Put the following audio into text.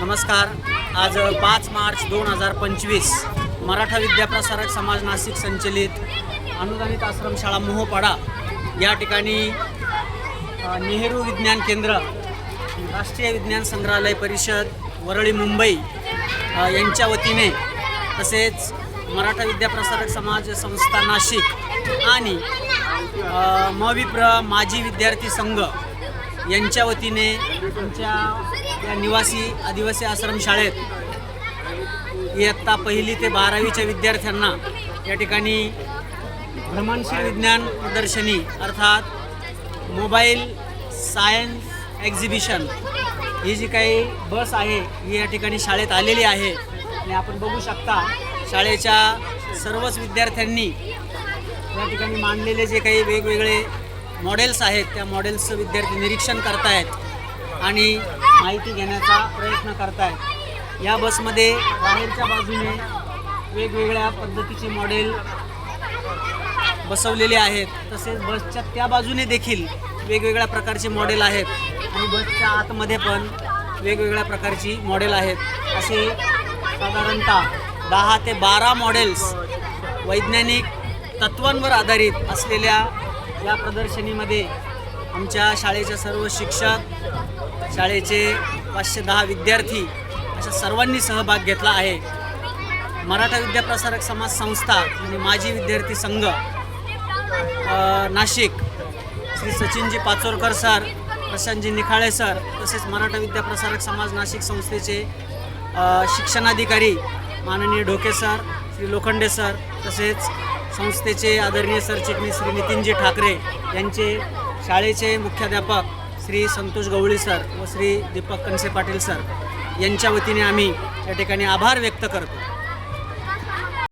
नमस्कार. आज पाच मार्च दोन हजार पंचवीस मराठा विद्याप्रसारक समाज नाशिक संचलित अनुदानित आश्रमशाळा मोहपाडा या ठिकाणी नेहरू विज्ञान केंद्र राष्ट्रीय विज्ञान संग्रहालय परिषद वरळी मुंबई यांच्या वतीने तसेच मराठा विद्याप्रसारक समाज संस्था नाशिक आणि मविप्र माजी विद्यार्थी संघ यांच्या वतीने आमच्या या निवासी आदिवासी आश्रमशाळेत इयत्ता पहिली ते बारावीच्या विद्यार्थ्यांना या ठिकाणी भ्रमणशील विज्ञान प्रदर्शनी अर्थात मोबाईल सायन्स एक्झिबिशन ही जी काही बस आहे ही या ठिकाणी शाळेत आलेली आहे. आणि आपण बघू शकता शाळेच्या सर्वच विद्यार्थ्यांनी या ठिकाणी मांडलेले जे काही वेगवेगळे मॉडेल्स आहेत त्या मॉडेल्सचं विद्यार्थी निरीक्षण करतायत. आणि माहिती घेण्याचा प्रयत्न करतायत. या बसमध्ये बाहेरच्या बाजूने वेगवेगळ्या पद्धतीचे मॉडेल बसवलेले आहेत. तसेच बसच्या त्या बाजूने देखील वेगवेगळ्या प्रकारचे मॉडेल आहेत. आणि बसच्या आतमध्ये पण वेगवेगळ्या प्रकारची मॉडेल आहेत. असे साधारणतः दहा ते बारा मॉडेल्स वैज्ञानिक तत्वांवर आधारित असलेल्या या प्रदर्शनीमध्ये आमच्या शाळेच्या सर्व शिक्षक शाळेचे पाचशे दहा विद्यार्थी अशा सर्वांनी सहभाग घेतला आहे. मराठा विद्याप्रसारक समाज संस्था म्हणजे माजी विद्यार्थी संघ नाशिक श्री सचिनजी पाचोरकर सर प्रशांतजी निखाळे सर तसेच मराठा विद्याप्रसारक समाज नाशिक संस्थेचे शिक्षणाधिकारी माननीय ढोके सर श्री लोखंडे सर तसेच संस्थेचे आदरणीय सरचिटणीस श्री नितीनजी ठाकरे यांचे शाळेचे मुख्याध्यापक श्री संतोष गवळी सर व श्री दीपक कणसे पाटील सर यांच्या वतीने आम्ही या ठिकाणी आभार व्यक्त करतो.